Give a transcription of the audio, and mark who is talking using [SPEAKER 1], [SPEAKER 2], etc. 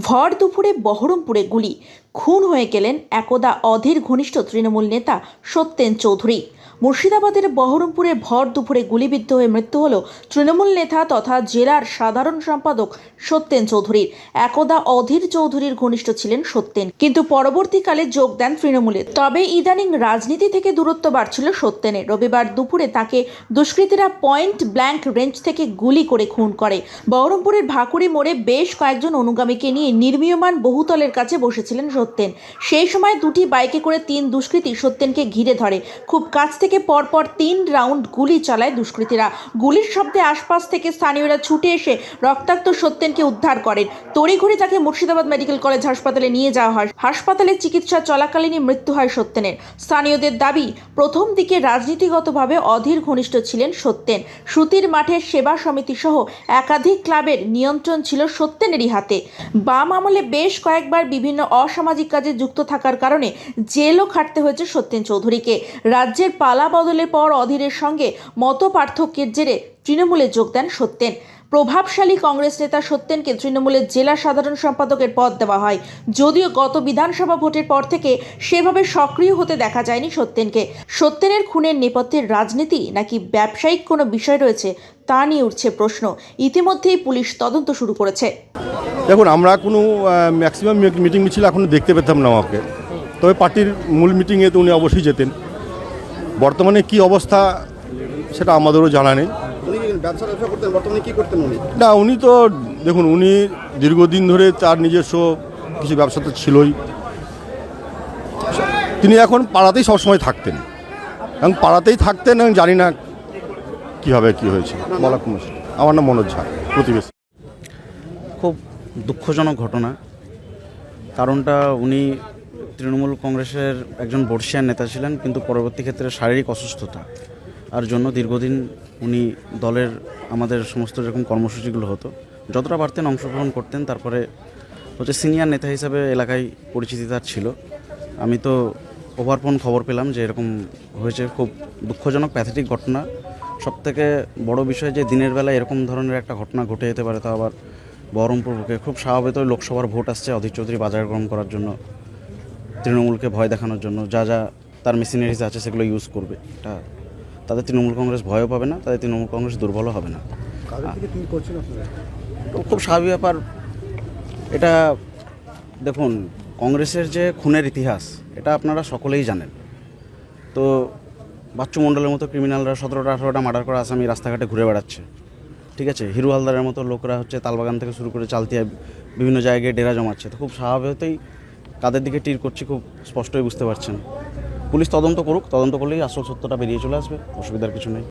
[SPEAKER 1] ভর দুপুরে বহরমপুরে গুলি। খুন হয়ে গেলেন একদা অধীর ঘনিষ্ঠ তৃণমূল নেতা সত্যেন চৌধুরী। মুর্শিদাবাদের বহরমপুরে ভর দুপুরে গুলিবিদ্ধ হয়ে মৃত্যু হল তৃণমূল নেতা তথা জেলার সাধারণ সম্পাদক সত্যেন চৌধুরীর। একদা অধীর চৌধুরীর ঘনিষ্ঠ ছিলেন সত্যেন। কিন্তু পরবর্তীকালে যোগ দেন তৃণমূলে তবে ইদানিং রাজনীতি থেকে দূরত্ব বাড়ছিল সত্যেনের। রবিবার দুপুরে তাকে দুষ্কৃতীরা পয়েন্ট ব্ল্যাঙ্ক রেঞ্জ থেকে গুলি করে খুন করে। বহরমপুরের ভাকুড়ি মোড়ে বেশ কয়েকজন অনুগামীকে নিয়ে নির্মীয়মান বহুতলের কাছে বসেছিলেন সত্যেন। সেই সময় দুটি বাইকে করে তিন দুষ্কৃতী সত্যেনকে ঘিরে ধরে। খুব কাছ থেকে পরপর তিন রাউন্ড গুলি চালায় দুষ্কৃতীরা। গুলির শব্দে আশপাশ থেকে স্থানীয়রা ছুটে এসে রক্তাক্ত সত্যেনকে উদ্ধার করেন। তড়িঘড়ি তাকে মুর্শিদাবাদ মেডিকেল কলেজ হাসপাতালে নিয়ে যাওয়া হয়। হাসপাতালে চিকিৎসা চলাকালীনই মৃত্যু হয় সত্যেনের। স্থানীয়দের দাবি, প্রথম দিকে রাজনীতিগতভাবে অধীর ঘনিষ্ঠ ছিলেন সত্যেন। সুতির মাঠের সেবা সমিতি সহ একাধিক ক্লাবের নিয়ন্ত্রণ ছিল সত্যেনেরই হাতে। বাম আমলে বেশ কয়েকবার বিভিন্ন অসামাজিক কাজে যুক্ত থাকার কারণে জেলও খাটতে হয়েছে সত্যেন চৌধুরীকে। রাজ্যের পালা বদলের পর অধীরের সঙ্গে মত পার্থক্যের জেরে তৃণমূলে যোগ দেন সত্যেন। প্রভাবশালী কংগ্রেস নেতা সত্যেনকে তৃণমূলের জেলা সাধারণ সম্পাদকের পদ দেওয়া হয়। যদিও গত বিধানসভা ভোটের পর থেকে সেভাবে সক্রিয় হতে দেখা যায়নি সত্যেনকে। সত্যেনের খুনের নেপথ্যের রাজনীতি নাকি ব্যবসায়িক কোনো বিষয় রয়েছে তা নিয়ে উঠছে প্রশ্ন। ইতিমধ্যেই পুলিশ তদন্ত শুরু করেছে।
[SPEAKER 2] দেখুন আমরা কোনো ম্যাক্সিমাম মিটিং মিছিল এখনও দেখতে পেতাম না ওকে। তবে পার্টির মূল মিটিংয়ে তো উনি অবশ্যই যেতেন। বর্তমানে কি অবস্থা সেটা আমাদেরও জানা নেই।
[SPEAKER 3] উনি কি ব্যবসা ব্যবসা করতেন? বর্তমানে কি করতেন উনি?
[SPEAKER 2] না উনি তো দেখুন উনি দীর্ঘদিন ধরে তার নিজস্ব কিছু ব্যবসা তো ছিলই। তিনি এখন পাড়াতেই সবসময় থাকতেন। এবং পাড়াতেই থাকতেন এবং জানি না কীভাবে কী হয়েছে। বলা কোনো আমার নাম মনোজ ঝা প্রতিবেশী।
[SPEAKER 4] খুব দুঃখজনক ঘটনা। কারণটা উনি তৃণমূল কংগ্রেসের একজন বর্ষিয়ান নেতা ছিলেন, কিন্তু পরবর্তী ক্ষেত্রে শারীরিক অসুস্থতা। আর জন্য দীর্ঘদিন উনি দলের আমাদের সমস্ত যেরকম কর্মসূচিগুলো হতো, যতটা পারতেন অংশগ্রহণ করতেন, তারপরে হচ্ছে সিনিয়র নেতা হিসাবে এলাকায় পরিচিতি তার ছিল। আমি তো ওভারফোন খবর পেলাম যে এরকম হয়েছে, খুব দুঃখজনক, প্যাথেটিক ঘটনা। সব থেকে বড় বিষয় যে দিনের বেলা এরকম ধরনের একটা ঘটনা ঘটে যেতে পারে, তা আবার বহরমপুর বুকে খুব স্বাভাবিক লোকসভার ভোট আসছে অধীর চৌধুরী বাজার গ্রহণ করার জন্য। তৃণমূলকে ভয় দেখানোর জন্য যা যা তার মেশিনারিজ আছে সেগুলো ইউজ করবে। এটা তাদের তৃণমূল কংগ্রেস ভয়ও পাবে না তাদের তৃণমূল কংগ্রেস দুর্বলও হবে না। খুব স্বাভাবিক ব্যাপার। এটা দেখুন কংগ্রেসের যে খুনের ইতিহাস এটা আপনারা সকলেই জানেন। তো বাচ্চু মণ্ডলের মতো ক্রিমিনালরা সতেরোটা আঠারোটা মার্ডার করা আসামি রাস্তাঘাটে ঘুরে বেড়াচ্ছে। ঠিক আছে? হিরু হালদারের মতো লোকরা হচ্ছে তালবাগান থেকে শুরু করে চালতিয়া বিভিন্ন জায়গায় ডেরা জমাচ্ছে। তো খুব স্বাভাবিকতেই কাদের দিকে টির করছি খুব স্পষ্টই বুঝতে পারছেন। পুলিশ তদন্ত করুক, তদন্ত করলেই আসল সত্যটা বেরিয়ে চলে আসবে, অসুবিধার কিছু নেই।